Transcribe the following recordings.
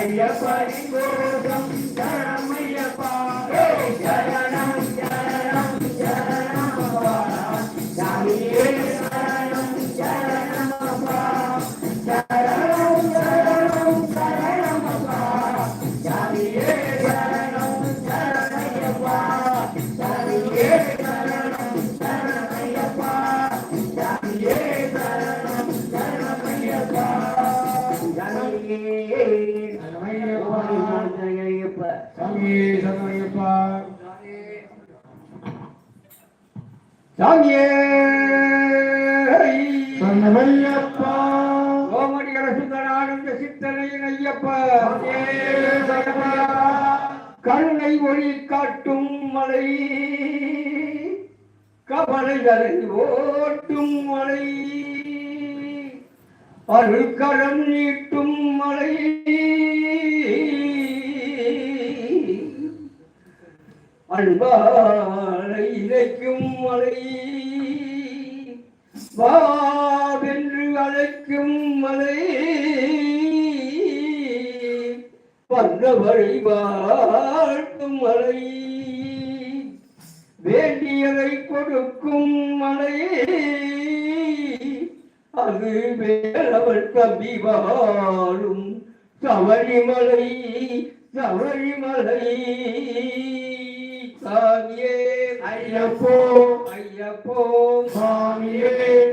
ஐயப்பனி கோஷம் சாமியே சரணமையப்பா சாமியே சரணமையப்பா கோமடிகள சுந்தரானந்த சித்தனையின் ஐயப்பா. கருணை ஒளி காட்டும் மலை. கவலைகளை ஓட்டும் மலை. அருள்கரம் நீட்டும் மலை. அன்பாலை இணைக்கும் மலை. வாவென்று அழைக்கும் மலை. வந்தவரை வாழ்த்தும் மலை. வேண்டியதை கொடுக்கும் மலை. அது வேலவள் கம்பி வாழும் சபரிமலை சபரிமலை சாமியே ஐயப்போ ஐயப்போ சாமியே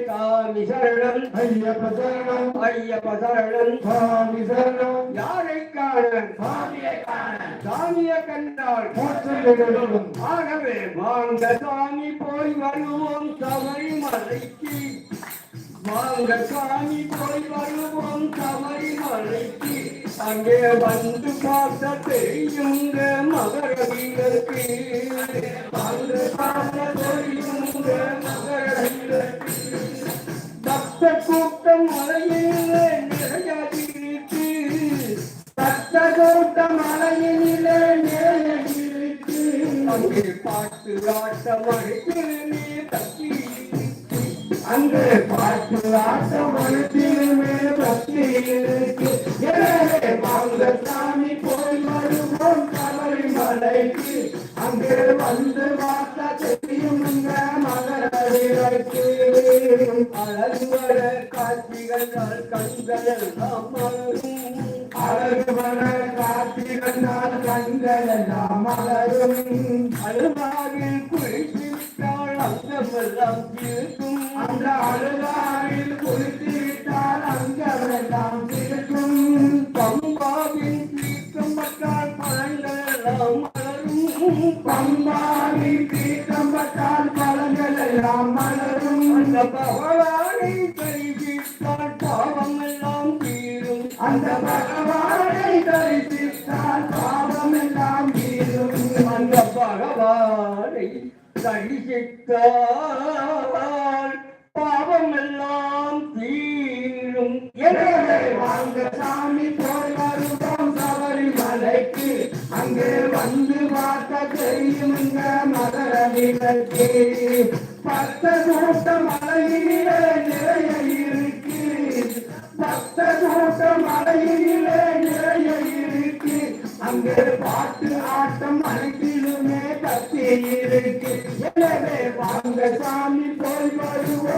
சாமி சரணம் ஐயப்ப சரணம் ஐயப்ப சரணம். சாமி சரணம். யாரை காண சாமியை காண சாமியை கண்டால் மோட்சங்களும் ஆகவே வாங்க சாமி போய் வருவோம் சபரிமலைக்கு. வாங்க சாமி போய் வருவோம் அங்கே வந்து பார்த்த தெரியுங்க மகர வீரருக்கு. வந்து பார்த்த தெரியுங்க மகர வீரருக்கு. பக்த கூட்டம் மலையிலே நிறையாதிருக்கு பக்த கூட்டம் மலையிலே நிறையாதிருக்கு அங்கே பாட்டு ஆட்டம் நீ தப்பி அங்கே பாட்டு ஆட்டம் அழுத்திலுமே பக்தி இருக்கு. அழகுவர காட்சிகள் கண்களெல்லாம் மலரும் அழகுவர காட்சிகளால் கண்கள் மலரும் அழுவாவில் குளித்து அங்கமெல்லாம் இருக்கும் அந்த அழுதாவில் குளித்து அங்கமெல்லாம் இருக்கும் பம்பாவின் பழங்கள் எல்லாம் மலரும் தீர்த்தம்பட்டால் மலரும் பகவானை தரிசித்தால் பாவம் எல்லாம் தீரும் அந்த பகவானை தரிசித்தால் பாவம் எல்லாம் தீரும் அந்த பகவானை தரிசித்தால் பாவம் எல்லாம் தீரும் எனவே வாங்க சாமி போய் வருவோம் சபரிமலைக்கு அங்கே வந்து பார்த்த தெரியும் இங்க மகர விளக்கு பக்த கூட்ட மலையிலே நிறைய இருக்கு. பக்த கூட்ட மலையிலே நிறைய இருக்கு அங்கே பாட்டு ஆட்டம் அனைத்திலுமே கத்தி இருக்கு